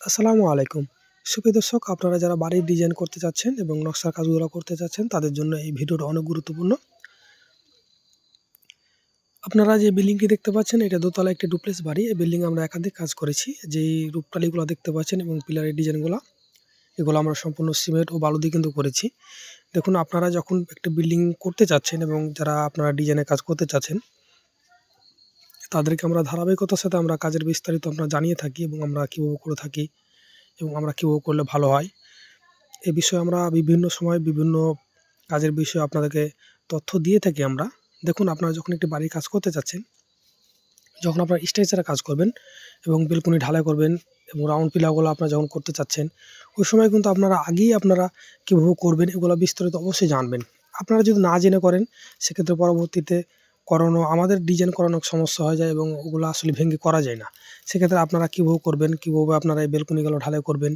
আসসালামু আলাইকুম। সুপ্রিয় দর্শক, আপনারা যারা বাড়ির ডিজাইন করতে চাচ্ছেন এবং নকশার কাজগুলো করতে চাচ্ছেন, তাদের জন্য এই ভিডিওটা অনেক গুরুত্বপূর্ণ। আপনারা যে বিল্ডিংটি দেখতে পাচ্ছেন, এটা দোতলা একটি ডুপ্লেক্স বাড়ি। এই বিল্ডিং আমরা একাধিক কাজ করেছি। যেই রূপটালিগুলো দেখতে পাচ্ছেন এবং পিলারের ডিজাইনগুলো, এগুলো আমরা সম্পূর্ণ সিমেন্ট ও বালু দিয়ে কিন্তু করেছি। দেখুন, আপনারা যখন একটা বিল্ডিং করতে চাচ্ছেন এবং যারা আপনারা ডিজাইনের কাজ করতে চাচ্ছেন তাদেরকে আমরা ধারাবাহিকতার সাথে আমরা কাজের বিস্তারিত আমরা জানিয়ে থাকি এবং আমরা কীভাবে করে থাকি এবং আমরা কীভাবে করলে ভালো হয়। এ বিষয়ে আমরা বিভিন্ন সময় বিভিন্ন কাজের বিষয়ে আপনাদেরকে তথ্য দিয়ে থাকি আমরা। দেখুন, আপনারা যখন একটি বাড়ির কাজ করতে চাচ্ছেন যখন আপনারা স্ট্রাকচারে কাজ করবেন এবং বেলকুনি ঢালাই করবেন এবং রাউন্ড পিলাগুলো আপনারা যখন করতে চাচ্ছেন, ওই সময় কিন্তু আপনারা আগেই আপনারা কীভাবে করবেন এগুলো বিস্তারিত অবশ্যই জানবেন। আপনারা যদি না জেনে করেন, সেক্ষেত্রে পরবর্তীতে করানো, আমাদের ডিজাইন করানোর সমস্যা হয়ে যায় এবং ওগুলো আসলে ভেঙে করা যায় না। সেক্ষেত্রে আপনারা কীভাবে করবেন, কীভাবে আপনারা এই বেলকুনিগুলো ঢালাই করবেন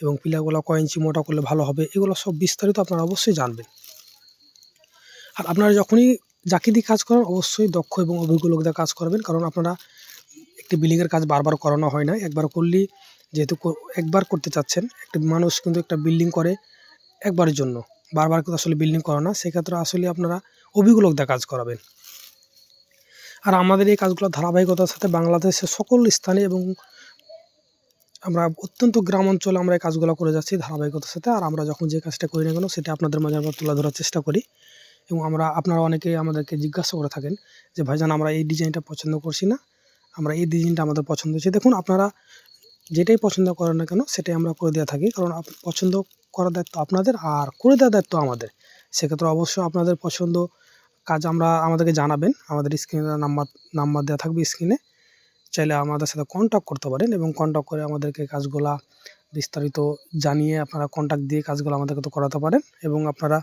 এবং পিলারগুলো কয় ইঞ্চি মোটা করলে ভালো হবে, এগুলো সব বিস্তারিত আপনারা অবশ্যই জানবেন। আর আপনারা যখনই যাকে দিয়ে কাজ করেন, অবশ্যই দক্ষ এবং অভিজ্ঞ লোকদের কাজ করবেন, কারণ আপনারা একটি বিল্ডিংয়ের কাজ বারবার করানো হয় না। একবার করলেই যেহেতু একবার করতে চাচ্ছেন, একটা মানুষ কিন্তু একটা বিল্ডিং করে একবারের জন্য, বারবার কিন্তু আসলে বিল্ডিং করে না, সেক্ষেত্রে আসলে আপনারা অভিজ্ঞ লোকদের কাজ করাবেন। আর আমাদের এই কাজগুলো ধারাবাহিকতার সাথে বাংলাদেশের সকল স্থানে এবং আমরা অত্যন্ত গ্রাম অঞ্চলে আমরা এই কাজগুলো করে যাচ্ছি ধারাবাহিকতার সাথে। আর আমরা যখন যে কাজটা করি না কেন, সেটা আপনাদের মাঝে আমরা তুলে ধরার চেষ্টা করি। এবং আমরা, আপনারা অনেকেই আমাদেরকে জিজ্ঞাসা করে থাকেন যে, ভাইজান, আমরা এই ডিজাইনটা পছন্দ করছি না। আমরা এই ডিজাইনটা আমাদের পছন্দ হয়েছে। দেখুন, আপনারা যেটাই পছন্দ করেন না কেন, সেটাই আমরা করে দেওয়া থাকি। কারণ পছন্দ করার দায়িত্ব আপনাদের, আর করে দেওয়ার দায়িত্ব আমাদের। সেক্ষেত্রে অবশ্যই আপনাদের পছন্দ কাজ আমরা, আমাদেরকে জানাবেন। আমাদের স্ক্রিনে নাম্বার নাম্বার দেওয়া থাকবে স্ক্রিনে চাইলে আমাদের সাথে কন্ট্যাক্ট করতে পারেন এবং কন্ট্যাক্ট করে আমাদেরকে কাজগুলা বিস্তারিত জানিয়ে আপনারা কন্ট্যাক্ট দিয়ে কাজগুলো আমাদেরকে তো করাতে পারেন এবং আপনারা